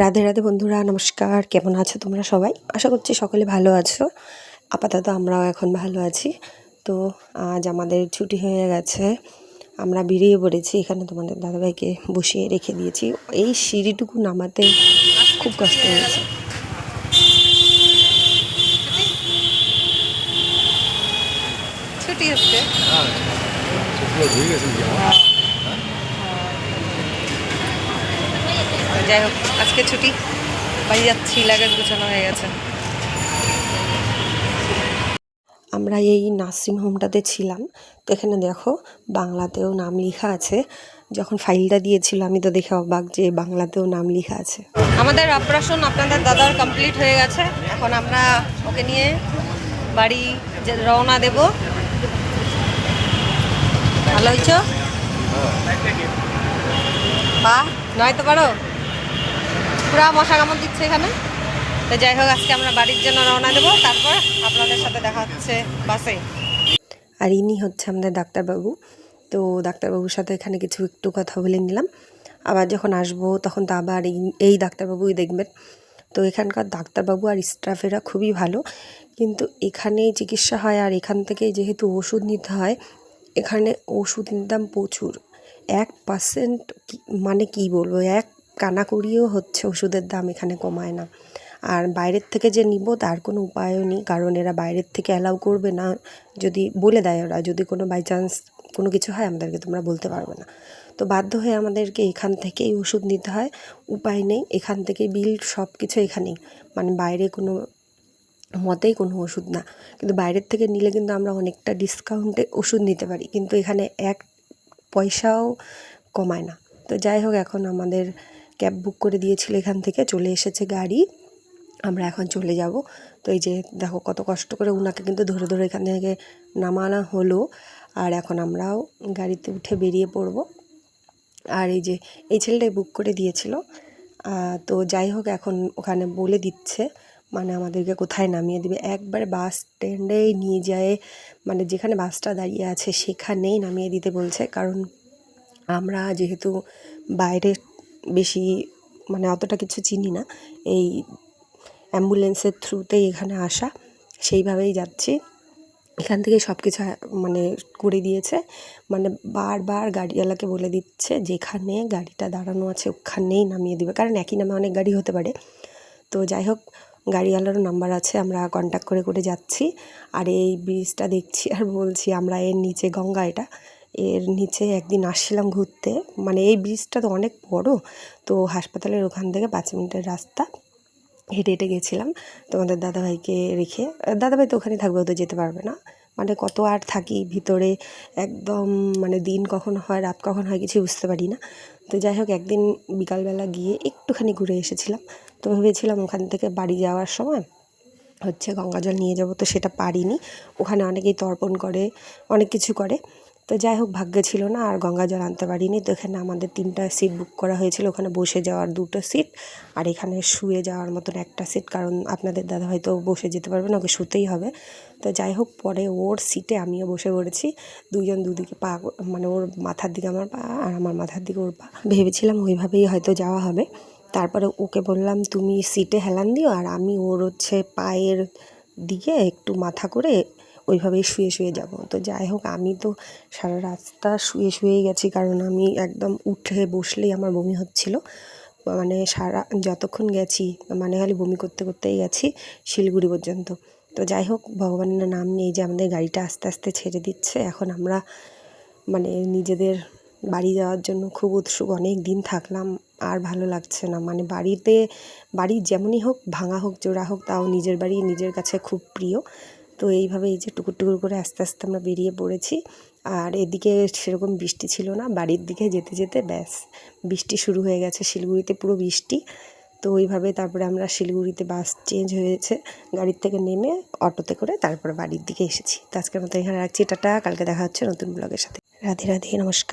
রাধে রাধে বন্ধুরা নমস্কার। কেমন আছো তোমরা সবাই? আশা করছি সকলে ভালো আছো। আপাতত আমরাও এখন ভালো আছি। তো আজ আমাদের ছুটি হয়ে গেছে। আমরা বেরিয়ে পড়েছি। এখানে তোমাদের দাদাভাইকে বসিয়ে রেখে দিয়েছি। এই সিঁড়িটুকু নামাতে খুব কষ্ট হয়েছে। ছুটি হচ্ছে। যাই হোক আজকে ছুটি। বাড়ি যাচ্ছি লাগেজ গুছানো হয়ে গেছে। আমরা এই নার্সিং হোমটাতে ছিলাম। তো এখানে দেখো বাংলাতেও নাম লেখা আছে। যখন ফাইলটা দিয়েছিল আমি তো দেখে অবাক যে বাংলাতেও নাম লেখা আছে। আমাদের অপারেশন আপনাদের দাদার কমপ্লিট হয়ে গেছে। এখন আমরা ওকে নিয়ে বাড়ি রওনা দেব। ভালো হয়েছ বা নয়তো পারো? পুরা মশা কামড় দিচ্ছে এখানে। তো যাই হোক, আজকে আমরা বাড়ির জন্য রওনা দেবো। তারপর আপনাদের সাথে দেখা হচ্ছে বাসে। আর ইনি হচ্ছে আমাদের ডাক্তারবাবু। তো ডাক্তারবাবুর সাথে এখানে কিছু একটু কথা বলে নিলাম। আবার যখন আসব, তখন তো আবার এই ডাক্তারবাবুই দেখবেন। তো এখানকার ডাক্তারবাবু আর স্টাফেরা খুবই ভালো। কিন্তু এখানে চিকিৎসা হয়, আর এখান থেকে যেহেতু ওষুধ নিতে হয়, এখানে ওষুধের দাম প্রচুর। এক পার্সেন্ট মানে কি বলব? এক কানা করিয়েও হচ্ছে, ওষুধের দাম এখানে কমায় না। আর বাইরের থেকে যে নিব, তার কোনো উপায়ও নেই, কারণ এরা বাইরের থেকে অ্যালাউ করবে না। যদি বলে দেয় ওরা, যদি কোনো বাই চান্স কোনো কিছু হয়, আমাদেরকে তোমরা বলতে পারবে না। তো বাধ্য হয়ে আমাদেরকে এখান থেকেই ওষুধ নিতে হয়, উপায় নেই, এখান থেকে বিল সব কিছু এখানেই। মানে বাইরে কোনো মতেই কোনো ওষুধ না। কিন্তু বাইরের থেকে নিলে কিন্তু আমরা অনেকটা ডিসকাউন্টে ওষুধ নিতে পারি, কিন্তু এখানে এক পয়সাও কমায় না। তো যাই হোক, এখন আমাদের ক্যাব বুক করে দিয়েছিল এখান থেকে, চলে এসেছে গাড়ি। আমরা এখন চলে যাব। তো এই যে দেখো কত কষ্ট করে উনাকে কিন্তু ধরে ধরে এখান থেকে নামানো হলো। আর এখন আমরাও গাড়িতে উঠে বেরিয়ে পড়ব। আর এই যে এই ছেলেটাই বুক করে দিয়েছিল। তো যাই হোক এখন ওখানে বলে দিচ্ছে মানে আমাদেরকে কোথায় নামিয়ে দিবে। একবার বাস স্ট্যান্ডেই নিয়ে যায় মানে যেখানে বাসটা দাঁড়িয়ে আছে সেখানেই নামিয়ে দিতে বলছে। কারণ আমরা যেহেতু বাইরে বেশি মানে অতটা কিছু চিনি না। এই অ্যাম্বুলেন্সের থ্রুতেই এখানে আসা। সেইভাবেই যাচ্ছি। এখান থেকে সব কিছু মানে করে দিয়েছে। মানে বারবার গাড়িওয়ালাকে বলে দিচ্ছে, যেখানে গাড়িটা দাঁড়ানো আছে, ওখানেই নামিয়ে দিবে। কারণ একই নামে অনেক গাড়ি হতে পারে। তো যাই হোক, গাড়িওয়ালারও নাম্বার আছে, আমরা কন্ট্যাক্ট করে করে যাচ্ছি। আর এই ব্রিজটা দেখছি আর বলছি, আমরা এর নিচে গঙ্গা এটা। এর নিচে একদিন আসছিলাম ঘুরতে। মানে এই ব্রিজটা তো অনেক বড়, তো হাসপাতালের ওখান থেকে পাঁচ মিনিটের রাস্তা। হেঁটে হেঁটে গেছিলাম তোমাদের দাদাভাইকে রেখে। দাদাভাই তো ওখানে থাকবে, ও তো যেতে পারবে না। মানে কত আর থাকি ভিতরে, একদম মানে দিন কখন হয়, রাত কখন হয় কিছু বুঝতে পারি না। তো যাই হোক, একদিন বিকালবেলা গিয়ে একটুখানি ঘুরে এসেছিলাম। তো ভেবেছিলাম ওখান থেকে বাড়ি যাওয়ার সময় হচ্ছে গঙ্গা জল নিয়ে যাব, তো সেটা পারিনি। ওখানে অনেকেই তর্পণ করে, অনেক কিছু করে। তো যাই হোক, ভাগ্য ছিল না আর গঙ্গা জল আনতে পারিনি। তো এখানে আমাদের তিনটা সিট বুক করা হয়েছিল। ওখানে বসে যাওয়ার দুটো সিট আর এখানে শুয়ে যাওয়ার মতন একটা সিট কারণ আপনাদের দাদা হয়তো বসে যেতে পারবে না, ওকে শুতেই হবে। তো যাই হোক, পরে ওর সিটে আমিও বসে পড়েছি। দুজন দুদিকে পা মানে ওর মাথার দিকে আমার পা আর আমার মাথার দিকে ওর পা। ভেবেছিলাম ওইভাবেই হয়তো যাওয়া হবে। তারপরে ওকে বললাম, তুমি সিটে হেলান দিও আর আমি ওর হচ্ছে পায়ের দিকে একটু মাথা করে ওইভাবেই শুয়ে শুয়ে যাব। তো যাই হোক, আমি তো সারা রাস্তা শুয়ে শুয়েই গেছি, কারণ আমি একদম উঠে বসলেই আমার বমি হচ্ছিল। মানে সারা, যতক্ষণ গেছি মানে খালি বমি করতে করতেই গেছি শিলিগুড়ি পর্যন্ত। তো যাই হোক, ভগবানের নাম নিয়ে যে আমাদের গাড়িটা আস্তে আস্তে ছেড়ে দিচ্ছে, এখন আমরা মানে নিজেদের বাড়ি যাওয়ার জন্য খুব উৎসুক। অনেক দিন থাকলাম, আর ভালো লাগছে না। মানে বাড়িতে, বাড়ি যেমনই হোক, ভাঙা হোক, জোড়া হোক, তাও নিজের বাড়ি, নিজের কাছে খুব প্রিয়। তো এইভাবে এই যে টুকুর টুকুর করে আস্তে আস্তে আমরা বেরিয়ে পড়েছি। আর এদিকে সেরকম বৃষ্টি ছিল না, বাড়ির দিকে যেতে যেতে ব্যাস বৃষ্টি শুরু হয়ে গেছে, শিলিগুড়িতে পুরো বৃষ্টি। তো ওইভাবে তারপরে আমরা শিলিগুড়িতে বাস চেঞ্জ হয়েছে, গাড়ির থেকে নেমে অটোতে করে তারপরে বাড়ির দিকে এসেছি। তো আজকের মতো এখানে রাখছি, টাটা, কালকে দেখা হচ্ছে নতুন ব্লগের সাথে। রাধে রাধে, নমস্কার।